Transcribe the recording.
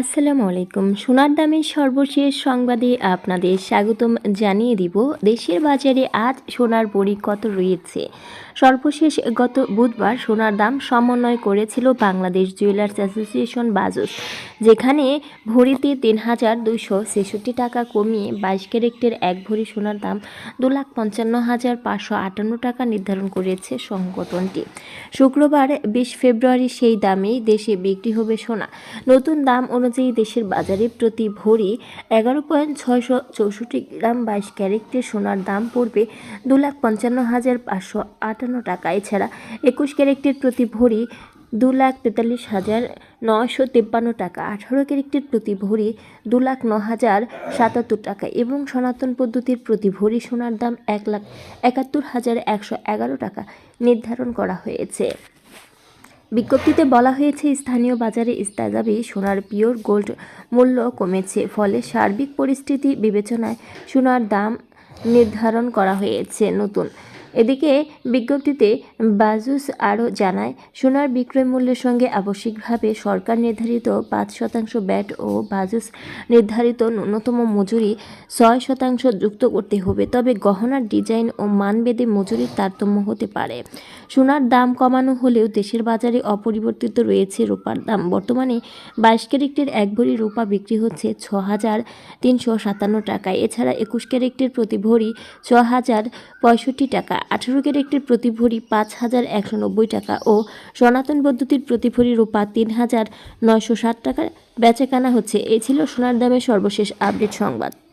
আসসালামু আলাইকুম। সোনার দামের সর্বশেষ সংবাদে আপনাদের স্বাগতম জানিয়ে দিব। দেশের বাজারে আজ সোনার বড়ি কত রয়েছে? সর্বশেষ গত বুধবার সোনার দাম সমন্বয় করেছিল বাংলাদেশ জুয়েলার্স অ্যাসোসিয়েশন বাজুস যেখানে ভরিতে তিন হাজার দুইশো ছেষট্টি টাকা কমিয়ে বাইশ ক্যারেক্টের এক ভরি সোনার দাম দু লাখ পঞ্চান্ন হাজার পাঁচশো আটান্ন টাকা নির্ধারণ করেছে সংগঠনটি। শুক্রবার বিশ ফেব্রুয়ারি সেই দামেই দেশে বিক্রি হবে সোনা। নতুন দাম অনুযায়ী দেশের বাজারে প্রতি ভরি এগারো পয়েন্ট ছয়শো চৌষট্টি গ্রাম বাইশ ক্যারেক্টের সোনার দাম পড়বে দু লাখ পঞ্চান্ন হাজার পাঁচশো আটান্ন টাকা এছাড়া একুশ ক্যারেক্টের প্রতি ভরি দু লাখ তেতাল্লিশ হাজার নয়শো তিপ্পান্ন টাকা। আঠারো ক্যারেক্টের প্রতি ভরি দু লাখ ন হাজার সাতাত্তর টাকা এবং সনাতন পদ্ধতির প্রতি ভরি সোনার দাম এক লাখ একাত্তর হাজার একশো এগারো টাকা নির্ধারণ করা হয়েছে। বিজ্ঞপ্তিতে বলা হয়েছে, স্থানীয় বাজারে ইস্তাজাবি সোনার পিওর গোল্ড মূল্য কমেছে। ফলে সার্বিক পরিস্থিতি বিবেচনায় সোনার দাম নির্ধারণ করা হয়েছে নতুন। এদিকে বিজ্ঞপ্তিতে বাজুস আরও জানায়, সোনার বিক্রয় মূল্যের সঙ্গে আবশ্যিকভাবে সরকার নির্ধারিত পাঁচ শতাংশ ব্যাট ও বাজুস নির্ধারিত ন্যূনতম মজুরি ছয় শতাংশ যুক্ত করতে হবে। তবে গহনার ডিজাইন ও মানবেদে মজুরির তারতম্য হতে পারে। সোনার দাম কমানো হলেও দেশের বাজারে অপরিবর্তিত রয়েছে রূপার দাম। বর্তমানে বাইশ ক্যারেক্টের এক ভরি রূপা বিক্রি হচ্ছে ছ হাজার তিনশো সাতান্ন টাকায়। এছাড়া একুশ ক্যারেক্টের প্রতি ভরি ছ হাজার পঁয়ষট্টি টাকা। আঠারো ক্যারেক্টের প্রতি ভরি পাঁচ হাজার একশো নব্বই টাকা ও সনাতন পদ্ধতির প্রতি ভরি রূপা তিন হাজার নয়শো ষাট টাকার বেচাকানা হচ্ছে। এ ছিল সোনার দামের সর্বশেষ আপডেট সংবাদ।